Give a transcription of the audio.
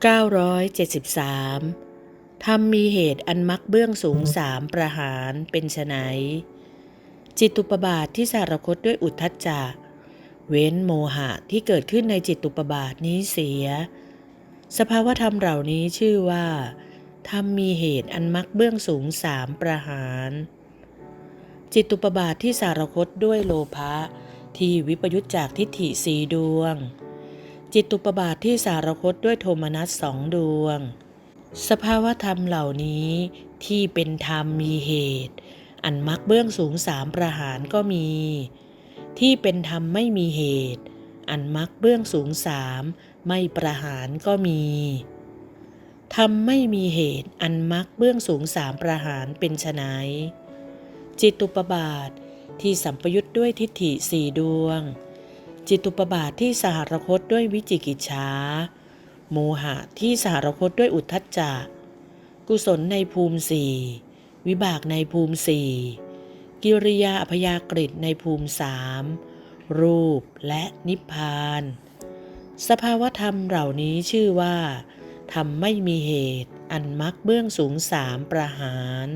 973ธรรมมีเหตุอันมักเบื้องสูงสามประหารเป็นไฉนจิตตุปบาทที่สารคตด้วยอุทธัจจะเว้นโมหะที่เกิดขึ้นในจิตตุปบาทนี้เสีย สภาวธรรมเหล่านี้ชื่อว่าธรรมมีเหตุอันมักเบื้องสูงสามประหาร จิตตุปบาทที่สารคตด้วยโลภะที่วิปยุตจากทิฏฐิสีดวง จิตตุปบาทที่สารคตด้วยโทมนัสสองดวง สภาวธรรมเหล่านี้ที่เป็นธรรมมีเหตุ อันมักเบื้องสูงสามประหารก็มี ที่เป็นธรรมไม่มีเหตุ อันมักเบื้องสูงสามไม่ประหารก็มีธรรมไม่มีเหตุอันมักเบื้องสูงสามประหารเป็นไฉนจิตตุปบาทที่สัมปยุทธ์ด้วยทิฏฐิสี่ดวง จิตุปบาทที่สหรคตด้วยวิจิกิจฉาโมหะที่สหรคตด้วยอุทธัจจะกุศลในภูมิสี่วิบากในภูมิสี่กิริยาอพยากฤิในภูมิสามรูปและนิพพาน สภาวธรรมเหล่านี้ชื่อว่าธรรมไม่มีเหตุอันมักเบื้องสูงสามประหาร